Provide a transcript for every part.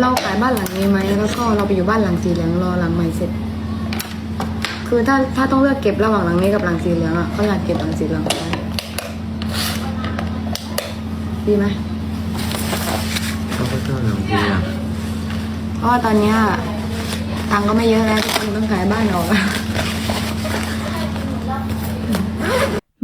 เราขายบ้านหลังนี้ไหมแล้วก็เราไปอยู่บ้านหลังสีเหลืองรอหลังใหม่เสร็จ คือถ้าถ้าต้องเลือกเก็บระหว่างหลังนี้กับหลังสีเหลืองอะก็อยากเก็บหลังสีเหลืองไว้ดีไหมเขาก็ชอบหลังทีหลังเพราะว่าตอนเนี้ยตังค์ก็ไม่เยอะแล้วทุกคนต้องขายบ้านออก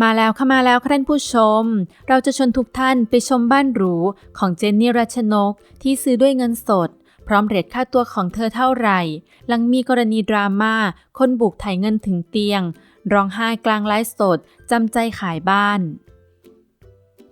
มาแล้วค่ะมาแล้วค่ะท่านผู้ชม เราจะชวนทุกท่านไปชมบ้านหรูของเจนนี่รัชนกที่ซื้อด้วยเงินสด พร้อมเรทค่าตัวของเธอเท่าไหร่ หลังมีกรณีดราม่าคนบุกถ่ายเงินถึงเตียง ร้องไห้กลางไลฟ์สดจำใจขายบ้าน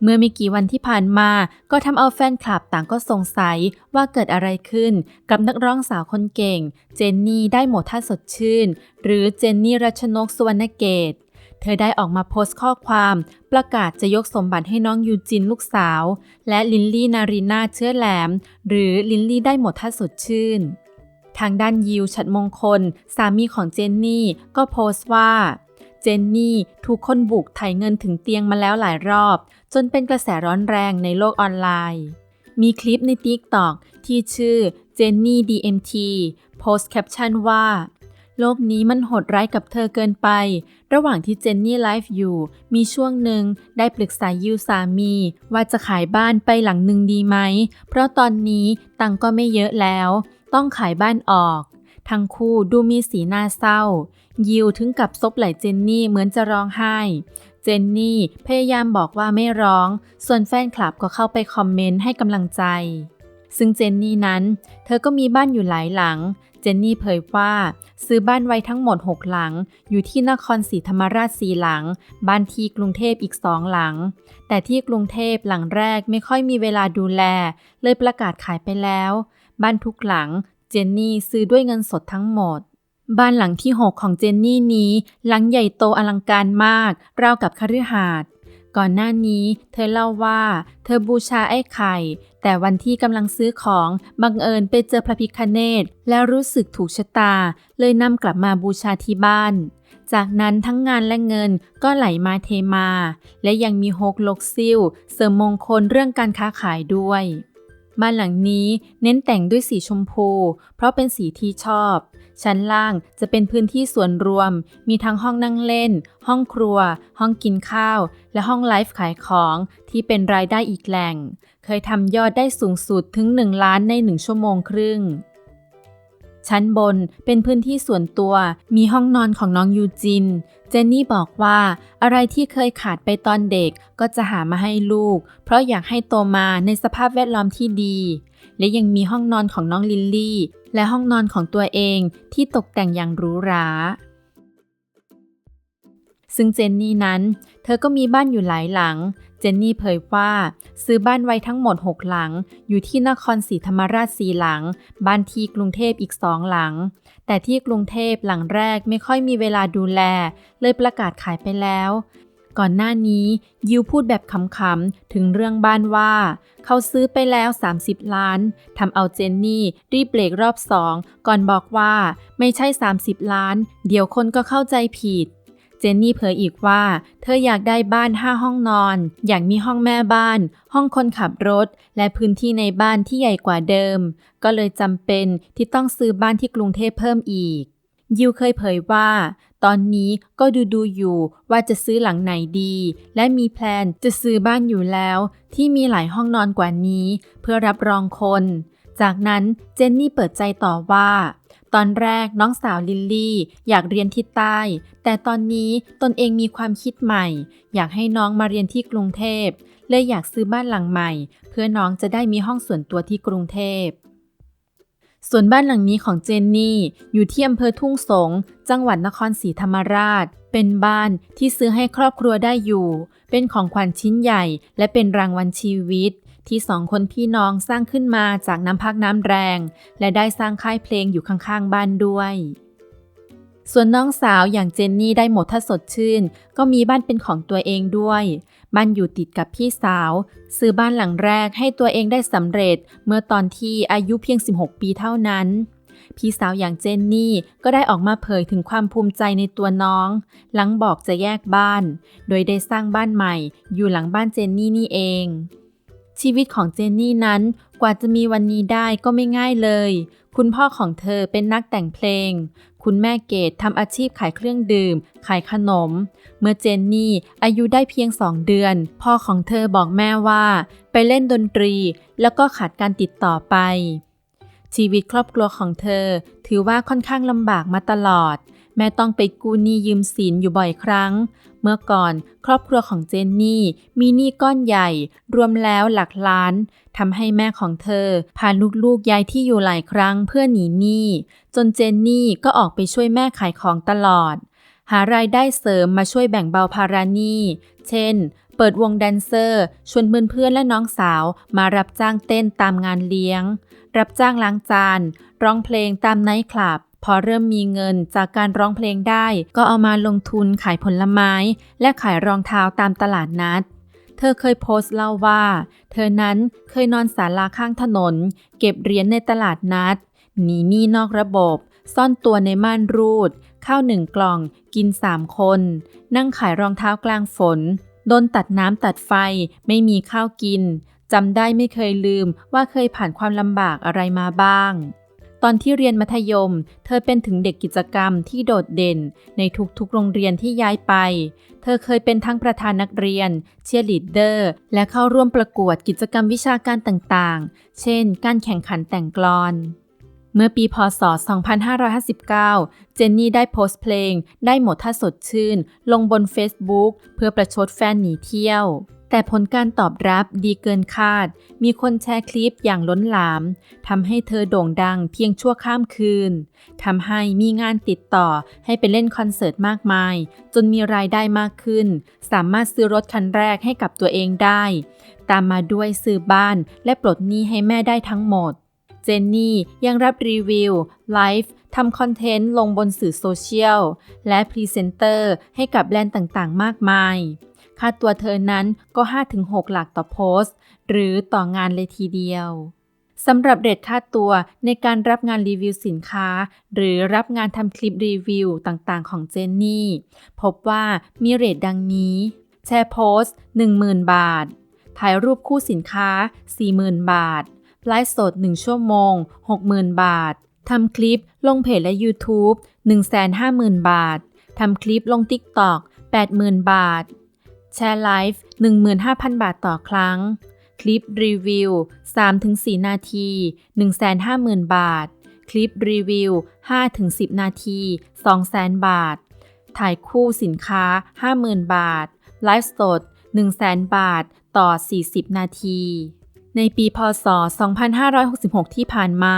เมื่อม่กี่วันที่ผ่านมาก็ทำเอาแฟนคลับต่างก็สงสัยว่าเกิดอะไรขึ้นกับนักร้องสาวคนเก่ง เจนนี่ได้หมดท่าสดชื่น หรือเจนนี่รัชนกสุวรรณเกต เธอได้ออกมาโพสต์ข้อความประกาศจะยกสมบัติให้น้องยูจินลูกสาว และลินลี่นารีนาเชื้อแหลม หรือลินลี่ได้หมดท่าสดชื่น ทางด้านยิวฉัดมงคล สามีของเจนนี่ก็โพสต์ว่าเจนนี่ถูกคนบุกไถเงินถึงเตียงมาแล้วหลายรอบ จนเป็นกระแสร้อนแรงในโลกออนไลน์ มีคลิปใน TikTok ที่ชื่อเจนนี่ DMT โพสต์แคปชั่นว่า โลกนี้มันโหดร้ายกับเธอเกินไป ระหว่างที่เจนนี่ไลฟ์อยู่ มีช่วงหนึ่งได้ปรึกษายิวสามี ว่าจะขายบ้านไปหลังหนึ่งดีไหม เพราะตอนนี้ตังก็ไม่เยอะแล้ว ต้องขายบ้านออก ทั้งคู่ดูมีสีหน้าเศร้า ยิวถึงกับซบไหล่เจนนี่เหมือนจะร้องไห้ เจนนี่พยายามบอกว่าไม่ร้อง ส่วนแฟนคลับก็เข้าไปคอมเมนต์ให้กำลังใจซึ่งเจนนี่นั้น เธอก็มีบ้านอยู่หลายหลัง เจนนี่เผยว่า ซื้อบ้านไว้ทั้งหมด 6 หลัง อยู่ที่นครศรีธรรมราชสี่หลัง บ้านที่กรุงเทพอีกสองหลัง แต่ที่กรุงเทพหลังแรกไม่ค่อยมีเวลาดูแล เลยประกาศขายไปแล้ว บ้านทุกหลัง เจนนี่ซื้อด้วยเงินสดทั้งหมด บ้านหลังที่ 6 ของเจนนี่นี้ หลังใหญ่โตอลังการมาก ราวกับคฤหาสน์ ก่อนหน้านี้เธอเล่าว่า เธอบูชาไอ้ไข่ แต่วันที่กำลังซื้อของบังเอิญไปเจอพระพิคเนตแล้วรู้สึกถูกชะตา เลยนำกลับมาบูชาที่บ้าน จากนั้นทั้งงานและเงินก็ไหลมาเทมา และยังมีฮกลกซิ่วเสริมมงคลเรื่องการค้าขายด้วยบ้านหลังนี้เน้นแต่งด้วยสีชมพู เพราะเป็นสีที่ชอบ ชั้นล่างจะเป็นพื้นที่ส่วนรวม มีทั้งห้องนั่งเล่น ห้องครัว ห้องกินข้าว และห้องไลฟ์ขายของที่เป็นรายได้อีกแหล่ง เคยทำยอดได้สูงสุดถึง 1 ล้านใน 1 ชั่วโมงครึ่ง ชั้นบนเป็นพื้นที่ส่วนตัว มีห้องนอนของน้องยูจิน เจนนี่บอกว่าอะไรที่เคยขาดไปตอนเด็กก็จะหามาให้ลูก เพราะอยากให้โตมาในสภาพแวดล้อมที่ดี และยังมีห้องนอนของน้องลิลลี่ และห้องนอนของตัวเองที่ตกแต่งอย่างหรูหรา ซึ่งเจนนี่นั้น เธอก็มีบ้านอยู่หลายหลัง เจนนี่เผยว่า ซื้อบ้านไว้ทั้งหมด 6 หลัง อยู่ที่นครศรีธรรมราชสี่หลัง บ้านที่กรุงเทพอีกสองหลัง แต่ที่กรุงเทพหลังแรกไม่ค่อยมีเวลาดูแล เลยประกาศขายไปแล้ว ก่อนหน้านี้ยิวพูดแบบขำๆ ถึงเรื่องบ้านว่า เขาซื้อไปแล้ว 30 ล้านทำเอาเจนนี่รีบเบรกรอบสองก่อนบอกว่าไม่ใช่ 30 ล้าน เดี๋ยวคนก็เข้าใจผิด เจนนี่เผยอีกว่า เธออยากได้บ้าน 5 ห้องนอน อยากมีห้องแม่บ้าน ห้องคนขับรถ และพื้นที่ในบ้านที่ใหญ่กว่าเดิม ก็เลยจำเป็นที่ต้องซื้อบ้านที่กรุงเทพเพิ่มอีกยิวเคยเผยว่า ตอนนี้ก็ดูดูอยู่ว่าจะซื้อหลังไหนดี และมีแพลนจะซื้อบ้านอยู่แล้ว ที่มีหลายห้องนอนกว่านี้ เพื่อรับรองคน จากนั้นเจนนี่เปิดใจต่อว่า ตอนแรกน้องสาวลิลลี่ อยากเรียนที่ใต้ แต่ตอนนี้ตนเองมีความคิดใหม่ อยากให้น้องมาเรียนที่กรุงเทพเลยอยากซื้อบ้านหลังใหม่ เพื่อน้องจะได้มีห้องส่วนตัวที่กรุงเทพ ส่วนบ้านหลังนี้ของเจนนี่ อยู่ที่อำเภอทุ่งสง จังหวัดนครศรีธรรมราช เป็นบ้านที่ซื้อให้ครอบครัวได้อยู่ เป็นของขวัญชิ้นใหญ่ และเป็นรางวัลชีวิต ที่สองคนพี่น้องสร้างขึ้นมาจากน้ำพักน้ำแรง และได้สร้างค่ายเพลงอยู่ข้างๆบ้านด้วย ส่วนน้องสาวอย่างเจนนี่ได้หมดถ้าสดชื่น ก็มีบ้านเป็นของตัวเองด้วย บ้านอยู่ติดกับพี่สาว ซื้อบ้านหลังแรกให้ตัวเองได้สำเร็จ เมื่อตอนที่อายุเพียง 16 ปีเท่านั้น พี่สาวอย่างเจนนี่ก็ได้ออกมาเผยถึงความภูมิใจในตัวน้อง หลังบอกจะแยกบ้าน โดยได้สร้างบ้านใหม่ อยู่หลังบ้านเจนนี่นี่เองชีวิตของเจนนี่นั้น กว่าจะมีวันนี้ได้ก็ไม่ง่ายเลย คุณพ่อของเธอเป็นนักแต่งเพลง คุณแม่เกดทำอาชีพขายเครื่องดื่ม ขายขนม เมื่อเจนนี่อายุได้เพียงสองเดือน พ่อของเธอบอกแม่ว่า ไปเล่นดนตรี แล้วก็ขาดการติดต่อไป ชีวิตครอบครัวของเธอถือว่าค่อนข้างลำบากมาตลอด แม่ต้องไปกู้หนี้ยืมสินอยู่บ่อยครั้ง เมื่อก่อนครอบครัวของเจนนี่มีหนี้ก้อนใหญ่ รวมแล้วหลักล้านทำให้แม่ของเธอ พาลูกๆย้ายที่อยู่หลายครั้งเพื่อหนีหนี้ จนเจนนี่ก็ออกไปช่วยแม่ขายของตลอด หารายได้เสริมมาช่วยแบ่งเบาภาระหนี้เช่น เปิดวงแดนเซอร์ ชวนเพื่อนๆและน้องสาวมารับจ้างเต้นตามงานเลี้ยง รับจ้างล้างจาน ร้องเพลงตามไนท์คลับ พอเริ่มมีเงินจากการร้องเพลงได้ ก็เอามาลงทุนขายผลไม้ และขายรองเท้าตามตลาดนัด เธอเคยโพสต์เล่าว่า เธอนั้นเคยนอนศาลาข้างถนน เก็บเหรียญในตลาดนัด หนีหนี้นอกระบบ ซ่อนตัวในม่านรูด ข้าวหนึ่งกล่อง กินสามคน นั่งขายรองเท้ากลางฝน โดนตัดน้ำตัดไฟ ไม่มีข้าวกินจำได้ไม่เคยลืมว่าเคยผ่านความลำบากอะไรมาบ้าง ตอนที่เรียนมัธยม เธอเป็นถึงเด็กกิจกรรมที่โดดเด่น ในทุกๆ โรงเรียนที่ย้ายไป เธอเคยเป็นทั้งประธานนักเรียน เชียร์ลีดเดอร์ และเข้าร่วมประกวดกิจกรรมวิชาการต่างๆ เช่น การแข่งขันแต่งกลอน เมื่อปีพศ 2559 เจนนี่ได้โพสต์เพลง ได้หมดถ้าสดชื่น ลงบน Facebook เพื่อประชดแฟนหนีเที่ยว แต่ผลการตอบรับดีเกินคาด มีคนแชร์คลิปอย่างล้นหลาม ทำให้เธอโด่งดังเพียงชั่วข้ามคืน ทำให้มีงานติดต่อให้ไปเล่นคอนเสิร์ตมากมาย จนมีรายได้มากขึ้น สามารถซื้อรถคันแรกให้กับตัวเองได้ ตามมาด้วยซื้อบ้านและปลดหนี้ให้แม่ได้ทั้งหมด เจนนี่ยังรับรีวิว ไลฟ์ทำคอนเทนต์ลงบนสื่อโซเชียล และพรีเซนเตอร์ให้กับแบรนด์ต่างๆ มากมาย ค่าตัวเธอนั้นก็ 5-6 หลักต่อโพสต์ หรือต่องานเลยทีเดียวสำหรับเรทค่าตัวในการรับงานรีวิวสินค้า หรือรับงานทำคลิปรีวิวต่างๆ ของเจนนี่ พบว่ามีเรทดังนี้ แชร์โพสต์ 10,000 บาท ถ่ายรูปคู่สินค้า 40,000 บาท ไลฟ์สด 1 ชั่วโมง 60,000 บาท ทำคลิปลงเพจและ YouTube 150,000 บาท ทำคลิปลง TikTok 80,000 บาท แชร์ไลฟ์ 15,000 บาทต่อครั้ง คลิปรีวิว 3-4 นาที 150,000 บาท คลิปรีวิว 5-10 นาที 200,000 บาท ถ่ายคู่สินค้า 50,000 บาท ไลฟ์สด 100,000 บาท ต่อ 40 นาที ในปีพศ 2566 ที่ผ่านมา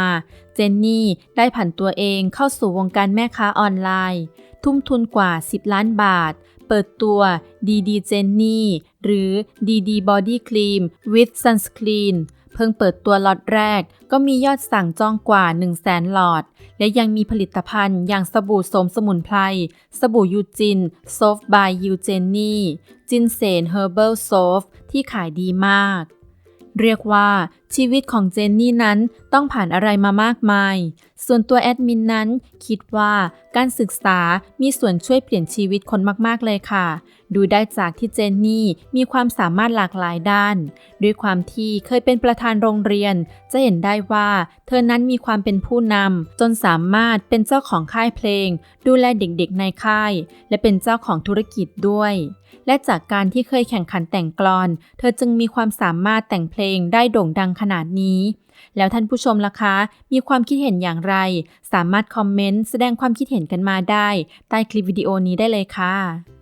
เจนนี่ได้ผันตัวเองเข้าสู่วงการแม่ค้าออนไลน์ ทุ่มทุนกว่า 10 ล้านบาท เปิดตัว DD Jenny หรือ DD Body Cream with Sunscreen เพิ่งเปิดตัวล็อตแรกก็มียอดสั่งจองกว่า 1 0 0 0 0แสนหลอด และยังมีผลิตภัณฑ์อย่างสบู่สมสมุนไพร สบู่ยูจิน Soft by You Jenny จินเซน Herbal Soft ที่ขายดีมาก เรียกว่าชีวิตของเจนนี่นั้นต้องผ่านอะไรมามากมาย ส่วนตัวแอดมินนั้นคิดว่าการศึกษามีส่วนช่วยเปลี่ยนชีวิตคนมาก ๆ เลยค่ะ ดูได้จากที่เจนนี่มีความสามารถหลากหลายด้าน ด้วยความที่เคยเป็นประธานโรงเรียน จะเห็นได้ว่า เธอนั้นมีความเป็นผู้นำจนสามารถเป็นเจ้าของค่ายเพลง ดูแลเด็กๆในค่าย และเป็นเจ้าของธุรกิจด้วย และจากการที่เคยแข่งขันแต่งกลอน เธอจึงมีความสามารถแต่งเพลงได้โด่งดังขนาดนี้แล้วท่านผู้ชมล่ะคะ มีความคิดเห็นอย่างไร สามารถคอมเมนต์แสดงความคิดเห็นกันมาได้ ใต้คลิปวิดีโอนี้ได้เลยค่ะ